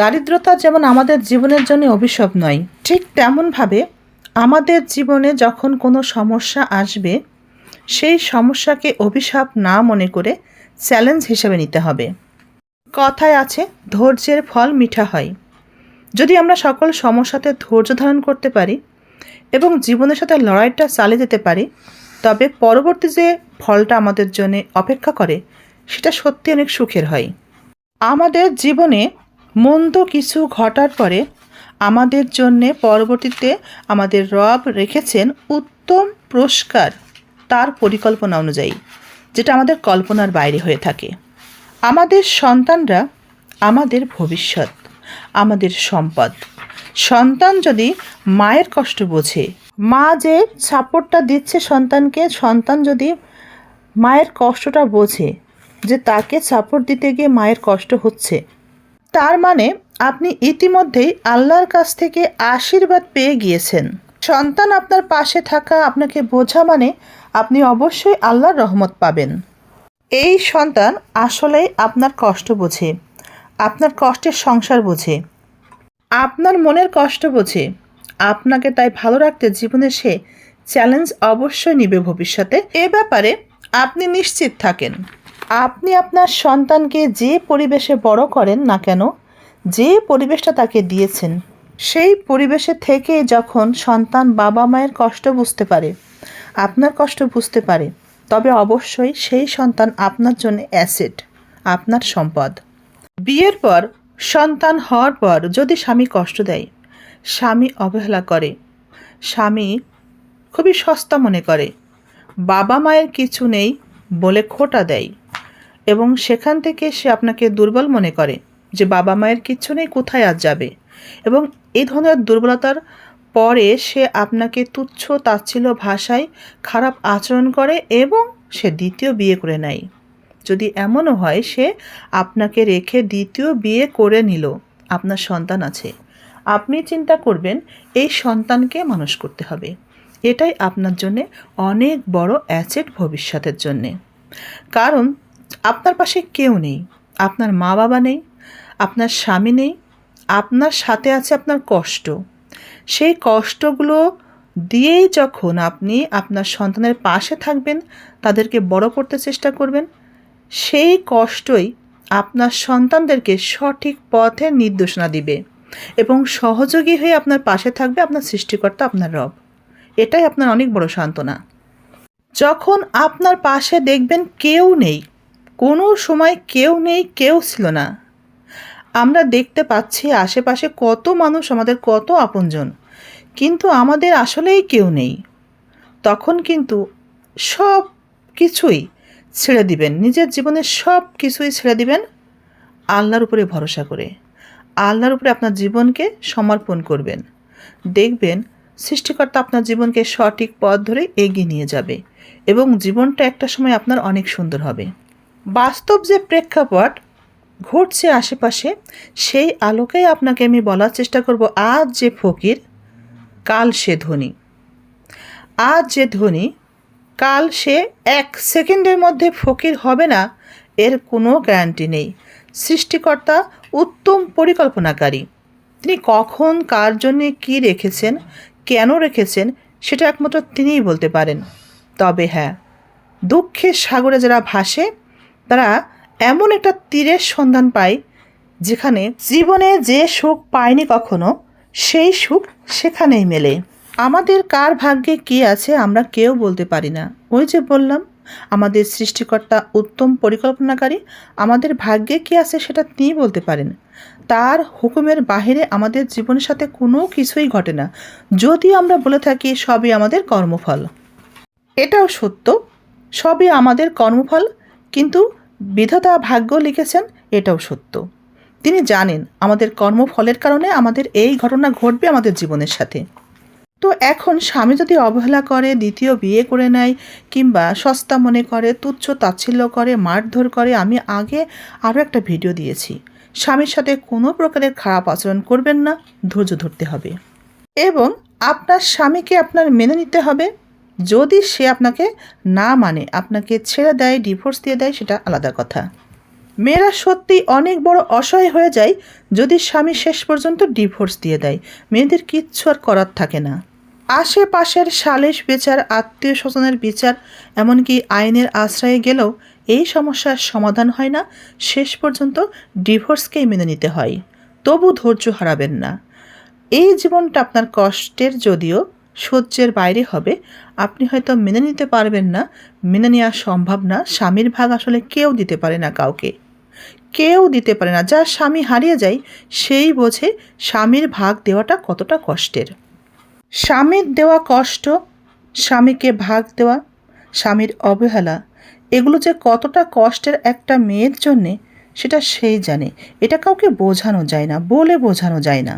দারিদ্রতা যেমন আমাদের জীবনের জন্য অভিশাপ নয়, ঠিক তেমনভাবে আমাদের জীবনে যখন কোনো সমস্যা আসবে, সেই সমস্যাকে অভিশাপ না মনে করে চ্যালেঞ্জ হিসেবে নিতে হবে। কথায় আছে, ধৈর্যের ফল মিঠা হয়। যদি আমরা সকল সমস্যাতে ধৈর্য ধারণ করতে পারি এবং জীবনের সাথে লড়াইটা চালিয়ে যেতে পারি, তবে পরবর্তী যে ফলটা আমাদের জন্য অপেক্ষা করে, সেটা সত্যি অনেক সুখের হয়। আমাদের জীবনে মন্দ কিছু ঘটার পরে আমাদের জন্যে পরবর্তীতে আমাদের রব রেখেছেন উত্তম পুরস্কার তার পরিকল্পনা অনুযায়ী, যেটা আমাদের কল্পনার বাইরে হয়ে থাকে। আমাদের সন্তানরা আমাদের ভবিষ্যৎ, আমাদের সম্পদ। সন্তান যদি মায়ের কষ্ট বোঝে, মা যে সাপোর্টটা দিচ্ছে সন্তানকে, সন্তান যদি মায়ের কষ্টটা বোঝে যে তাকে সাপোর্ট দিতে গিয়ে মায়ের কষ্ট হচ্ছে তার মানে আপনি ইতিমধ্যেই আল্লাহর কাছ থেকে আশীর্বাদ পেয়ে গিয়েছেন। সন্তান আপনার পাশে থাকা আপনাকে বোঝা মানে আপনি অবশ্যই আল্লাহর রহমত পাবেন। এই সন্তান আসলেই আপনার কষ্ট বোঝে, আপনার কষ্টের সংসার বোঝে, আপনার মনের কষ্ট বোঝে। আপনাকে তাই ভালো রাখতে জীবনে সে চ্যালেঞ্জ অবশ্যই নিবে ভবিষ্যতে। এ ব্যাপারে আপনি নিশ্চিত থাকেন। আপনি আপনার সন্তানকে যে পরিবেশে বড় করেন না কেন, যে পরিবেশটা তাকে দিয়েছেন, সেই পরিবেশে থেকে যখন সন্তান বাবা মায়ের কষ্ট বুঝতে পারে, আপনার কষ্ট বুঝতে পারে, তবে অবশ্যই সেই সন্তান আপনার জন্য অ্যাসেট, আপনার সম্পদ। বিয়ের পর, সন্তান হওয়ার পর যদি স্বামী কষ্ট দেয়, স্বামী অবহেলা করে, স্বামী খুবই সস্তা মনে করে, বাবা মায়ের কিছু নেই বলে খোটা দেয়। এবং সেখান থেকে সে আপনাকে দুর্বল মনে করে যে বাবা মায়ের কিচ্ছু নেই, কোথায় আজ যাবে? এবং এই ধরনের দুর্বলতার পরে সে আপনাকে তুচ্ছ তাচ্ছিল্য ভাষায় খারাপ আচরণ করে এবং সে দ্বিতীয় বিয়ে করে নেয়। যদি এমনও হয়, সে আপনাকে রেখে দ্বিতীয় বিয়ে করে নিল। আপনার সন্তান আছে। আপনি চিন্তা করবেন, এই সন্তানকে মানুষ করতে হবে। এটাই আপনার জন্যে অনেক বড় অ্যাসেট ভবিষ্যতের জন্যে। কারণ আপনার পাশে কেউ নেই। আপনার মা বাবা নেই, আপনার স্বামী নেই, আপনার সাথে আছে আপনার কষ্ট। সেই কষ্টগুলো দিয়েই যখন আপনি আপনার সন্তানের পাশে থাকবেন, তাদেরকে বড় করতে চেষ্টা করবেন, সেই কষ্টই আপনার সন্তানদেরকে সঠিক পথের নির্দেশনা দিবে এবং সহযোগী হয়ে আপনার পাশে থাকবে আপনার সৃষ্টিকর্তা, আপনার রব। এটাই আপনার অনেক বড় সান্ত্বনা। যখন আপনার পাশে দেখবেন কেউ নেই কোনো সময় কেউ নেই, কেউ ছিল না। আমরা দেখতে পাচ্ছি আশেপাশে কত মানুষ, আমাদের কত আপনজন। কিন্তু আমাদের আসলেই কেউ নেই। তখন কিন্তু সব কিছুই ছেড়ে দিবেন। নিজের জীবনের সব কিছুই ছেড়ে দিবেন আল্লাহর উপরে ভরসা করে। আল্লাহর উপরে আপনার জীবনকে সমর্পণ করবেন। দেখবেন সৃষ্টিকর্তা আপনার জীবনকে সঠিক পথ ধরে এগিয়ে নিয়ে যাবে এবং জীবনটা একটা সময় আপনার অনেক সুন্দর হবে। বাস্তব যে প্রেক্ষাপট ঘটছে আশেপাশে, সেই আলোকেই আপনাকে আমি বলার চেষ্টা করব, আজ যে ফকির, কাল সে ধনী। আজ যে ধনী, কাল সে এক সেকেন্ডের মধ্যে ফকির হবে না, এর কোনো গ্যারান্টি নেই। সৃষ্টিকর্তা উত্তম পরিকল্পনাকারী। তিনি কখন, কার জন্যে কী রেখেছেন, কেন রেখেছেন, সেটা একমাত্র তিনিই বলতে পারেন। তবে হ্যাঁ দুঃখের সাগরে যারা ভাসে তারা এমন একটা তীরের সন্ধান পায় যেখানে জীবনে যে সুখ পায়নি কখনো, সেই সুখ সেখানেই মেলে। আমাদের কার ভাগ্যে কী আছে আমরা কেউ বলতে পারি না। ওই যে বললাম, আমাদের সৃষ্টিকর্তা উত্তম পরিকল্পনাকারী আমাদের ভাগ্যে কী আছে সেটা তিনি বলতে পারেন। তার হুকুমের বাহিরে আমাদের জীবনের সাথে কোনো কিছুই ঘটে না। যদি আমরা বলে থাকি, সবই আমাদের কর্মফল। এটাও সত্য, সবই আমাদের কর্মফল, কিন্তু বিধাতা ভাগ্য লিখেছেন, এটাও সত্য। তিনি জানেন আমাদের কর্মফলের কারণে আমাদের এই ঘটনা ঘটবে আমাদের জীবনের সাথে। তো এখন স্বামী যদি অবহেলা করে, দ্বিতীয় বিয়ে করে নেয়, কিংবা সস্তা মনে করে, তুচ্ছ তাচ্ছিল্য করে, মারধর করে, আমি আগে আরও একটা ভিডিও দিয়েছি। স্বামীর সাথে কোনো প্রকারের খারাপ আচরণ করবেন না, ধৈর্য ধরতে হবে। এবং আপনার স্বামীকে আপনার মেনে নিতে হবে। যদি সে আপনাকে না মানে আপনাকে ছেড়ে দেয় ডিভোর্স দিয়ে দেয়, সেটা আলাদা কথা। মেয়েরা সত্যি অনেক বড় অসহায় হয়ে যায় যদি স্বামী শেষ পর্যন্ত ডিভোর্স দিয়ে দেয়। মেয়েদের কিচ্ছু আর করার থাকে না। আশেপাশের সালিশ বিচার, আত্মীয় স্বজনের বিচার, এমনকি আইনের আশ্রয়ে গেলেও এই সমস্যার সমাধান হয় না। শেষ পর্যন্ত ডিভোর্সকেই মেনে নিতে হয়। তবু ধৈর্য হারাবেন না। এই জীবনটা আপনার কষ্টের যদিও সহ্যের বাইরে হবে, আপনি হয়তো মেনে নিতে পারবেন না। মেনে নেওয়া সম্ভব না। স্বামীর ভাগ আসলে কেউ দিতে পারে না কাউকে। কেউ দিতে পারে না। যার স্বামী হারিয়ে যায়, সেই বোঝে স্বামীর ভাগ দেওয়াটা কতটা কষ্টের। স্বামীর দেওয়া কষ্ট, স্বামীকে ভাগ দেওয়া, স্বামীর অবহেলা, এগুলো যে কতটা কষ্টের একটা মেয়ের জন্যে, সেটা সেই জানে। এটা কাউকে বোঝানো যায় না, বলে বোঝানো যায় না।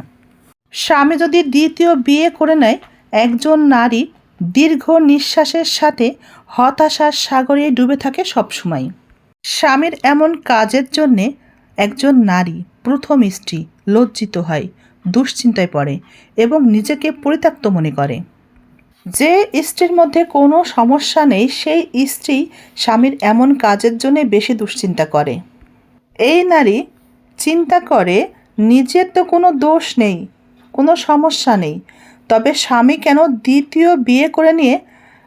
স্বামী যদি দ্বিতীয় বিয়ে করে নেয় একজন নারী দীর্ঘ নিঃশ্বাসের সাথে হতাশার সাগরে ডুবে থাকে সবসময়। স্বামীর এমন কাজের জন্যে একজন নারী প্রথম স্ত্রী লজ্জিত হয়, দুশ্চিন্তায় পড়ে এবং নিজেকে পরিত্যক্ত মনে করে। যে স্ত্রীর মধ্যে কোনো সমস্যা নেই, সেই স্ত্রী স্বামীর এমন কাজের জন্য বেশি দুশ্চিন্তা করে। এই নারী চিন্তা করে, নিজের তো কোনো দোষ নেই, কোনো সমস্যা নেই তবে স্বামী কেন দ্বিতীয় বিয়ে করে নিয়ে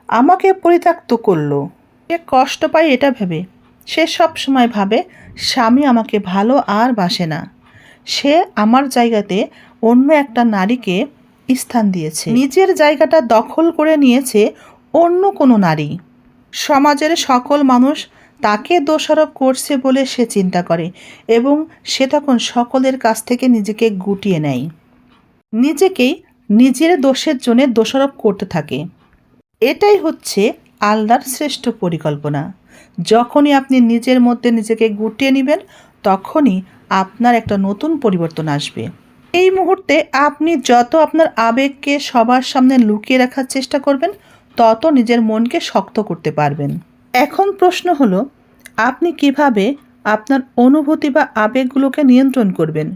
আমাকে পরিত্যক্ত করল? সে কষ্ট পায় এটা ভেবে। সে সব সময় ভাবে, স্বামী আমাকে ভালো আর বাসে না। সে আমার জায়গাতে অন্য একটা নারীকে স্থান দিয়েছে। নিজের জায়গাটা দখল করে নিয়েছে অন্য কোনো নারী। সমাজের সকল মানুষ তাকে দোষারোপ করছে বলে সে চিন্তা করে এবং সে তখন সকলের কাছ থেকে নিজেকে গুটিয়ে নেয়। নিজেকেই নিজের দোষের জন্য দোষারোপ করতে থাকে। এটাই হচ্ছে আল্লাহর শ্রেষ্ঠ পরিকল্পনা। যখনই আপনি নিজের মধ্যে নিজেকে গুটিয়ে নেবেন, তখনই আপনার একটা নতুন পরিবর্তন আসবে। এই মুহূর্তে আপনি যত আপনার আবেগকে সবার সামনে লুকিয়ে রাখার চেষ্টা করবেন, তত নিজের মনকে শক্ত করতে পারবেন। এখন প্রশ্ন হলো, আপনি কীভাবে আপনার অনুভূতি বা আবেগগুলোকে নিয়ন্ত্রণ করবেন?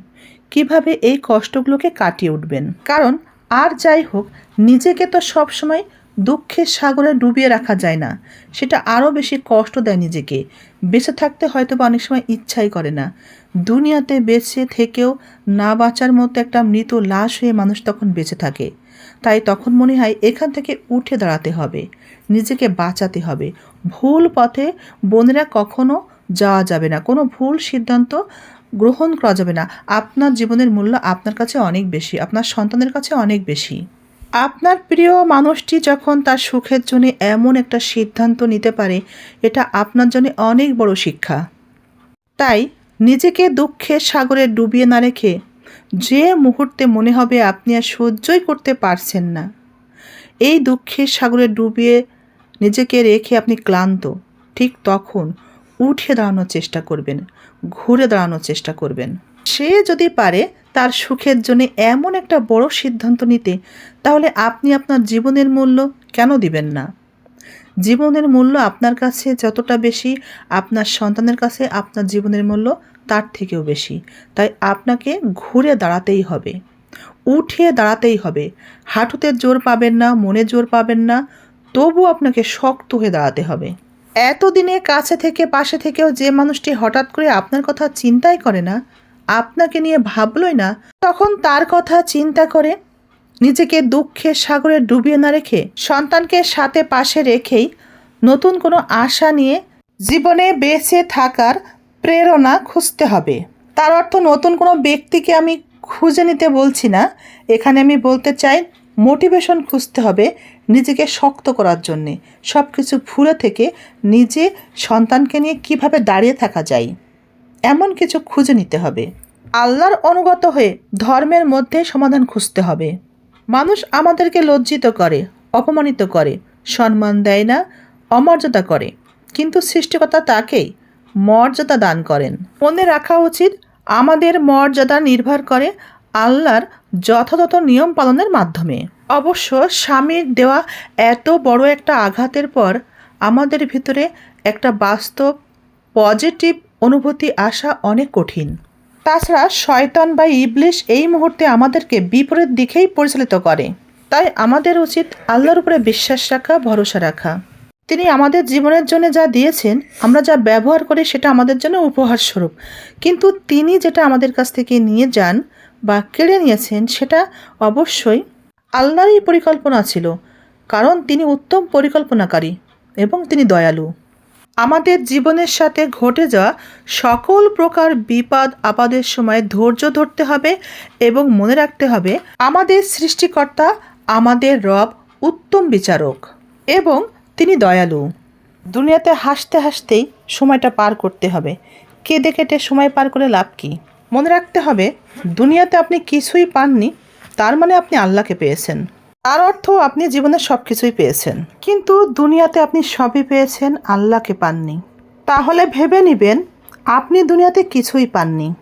কীভাবে এই কষ্টগুলোকে কাটিয়ে উঠবেন? কারণ আর যাই হোক, নিজেকে তো সবসময় দুঃখের সাগরে ডুবিয়ে রাখা যায় না। সেটা আরও বেশি কষ্ট দেয় নিজেকে। বেঁচে থাকতে হয়তো বা অনেক সময় ইচ্ছাই করে না। দুনিয়াতে বেঁচে থেকেও না বাঁচার মতো একটা মৃত লাশ হয়ে মানুষ তখন বেঁচে থাকে। তাই তখন মনে হয় এখান থেকে উঠে দাঁড়াতে হবে। নিজেকে বাঁচাতে হবে। ভুল পথে বোনেরা কখনো যাওয়া যাবে না। কোনো ভুল সিদ্ধান্ত গ্রহণ করা যাবে না। আপনার জীবনের মূল্য আপনার কাছে অনেক বেশি, আপনার সন্তানের কাছে অনেক বেশি। আপনার প্রিয় মানুষটি যখন তার সুখের জন্য এমন একটা সিদ্ধান্ত নিতে পারে, এটা আপনার জন্য অনেক বড় শিক্ষা। তাই নিজেকে দুঃখের সাগরে ডুবিয়ে না রেখে যে মুহূর্তে মনে হবে আপনি আর সহ্যই করতে পারছেন না, এই দুঃখের সাগরে ডুবিয়ে নিজেকে রেখে আপনি ক্লান্ত, ঠিক তখন উঠে দাঁড়ানোর চেষ্টা করবেন, ঘুরে দাঁড়ানোর চেষ্টা করবেন। সে যদি পারে তার সুখের জন্য এমন একটা বড় সিদ্ধান্ত নিতে, তাহলে আপনি আপনার জীবনের মূল্য কেন দিবেন না? জীবনের মূল্য আপনার কাছে যতটা বেশি, আপনার সন্তানের কাছে আপনার জীবনের মূল্য তার থেকেও বেশি। তাই আপনাকে ঘুরে দাঁড়াতেই হবে উঠিয়ে দাঁড়াতেই হবে। হাঁটুতে জোর পাবেন না, মনে জোর পাবেন না তবু আপনাকে শক্ত হয়ে দাঁড়াতে হবে। এতদিনে কাছে থেকে, পাশে থেকেও যে মানুষটি হঠাৎ করে আপনার কথা চিন্তাই করে না, আপনাকে নিয়ে ভাবলই না, তখন তার কথা চিন্তা করে নিজেকে দুঃখের সাগরে ডুবিয়ে না রেখে, সন্তানকে সাথে পাশে রেখেই নতুন কোনো আশা নিয়ে জীবনে বেঁচে থাকার প্রেরণা খুঁজতে হবে। তার অর্থ নতুন কোনো ব্যক্তিকে আমি খুঁজে নিতে বলছি না। এখানে আমি বলতে চাই মোটিভেশন খুঁজতে হবে নিজেকে শক্ত করার জন্যে। সব কিছু ভুলে থেকে নিজে সন্তানকে নিয়ে কীভাবে দাঁড়িয়ে থাকা যায়, এমন কিছু খুঁজে নিতে হবে। আল্লাহর অনুগত হয়ে ধর্মের মধ্যে সমাধান খুঁজতে হবে। মানুষ আমাদেরকে লজ্জিত করে, অপমানিত করে, সম্মান দেয় না, অমর্যাদা করে। কিন্তু সৃষ্টিকর্তা তাকেই মর্যাদা দান করেন। মনে রাখা উচিত, আমাদের মর্যাদা নির্ভর করে আল্লাহর যথাযথ নিয়ম পালনের মাধ্যমে। অবশ্য স্বামীর দেওয়া এত বড় একটা আঘাতের পর আমাদের ভিতরে একটা বাস্তব পজিটিভ অনুভূতি আসা অনেক কঠিন। তাছাড়া শয়তান বা ইবলিশ এই মুহূর্তে আমাদেরকে বিপরীত দিকেই পরিচালিত করে। তাই আমাদের উচিত আল্লাহর উপরে বিশ্বাস রাখা, ভরসা রাখা। তিনি আমাদের জীবনের জন্য যা দিয়েছেন, আমরা যা ব্যবহার করি সেটা আমাদের জন্য উপহার স্বরূপ কিন্তু তিনি যেটা আমাদের কাছ থেকে নিয়ে যান বা কেড়ে নিয়েছেন সেটা অবশ্যই আল্লাহরই পরিকল্পনা ছিল, কারণ তিনি উত্তম পরিকল্পনাকারী এবং তিনি দয়ালু। আমাদের জীবনের সাথে ঘটে যাওয়া সকল প্রকার বিপদ, আপদের সময় ধৈর্য ধরতে হবে এবং মনে রাখতে হবে, আমাদের সৃষ্টিকর্তা আমাদের রব উত্তম বিচারক এবং তিনি দয়ালু। দুনিয়াতে হাসতে হাসতেই সময়টা পার করতে হবে। কেঁদে কেটে সময় পার করে লাভ কী? মনে রাখতে হবে, দুনিয়াতে আপনি কিছুই পাননি, তার মানে আপনি আল্লাহকে পেয়েছেন। তার অর্থ আপনি জীবনে সব কিছুই পেয়েছেন। কিন্তু দুনিয়াতে আপনি সবই পেয়েছেন, আল্লাহকে পাননি। তাহলে ভেবে নিবেন, আপনি দুনিয়াতে কিছুই পাননি।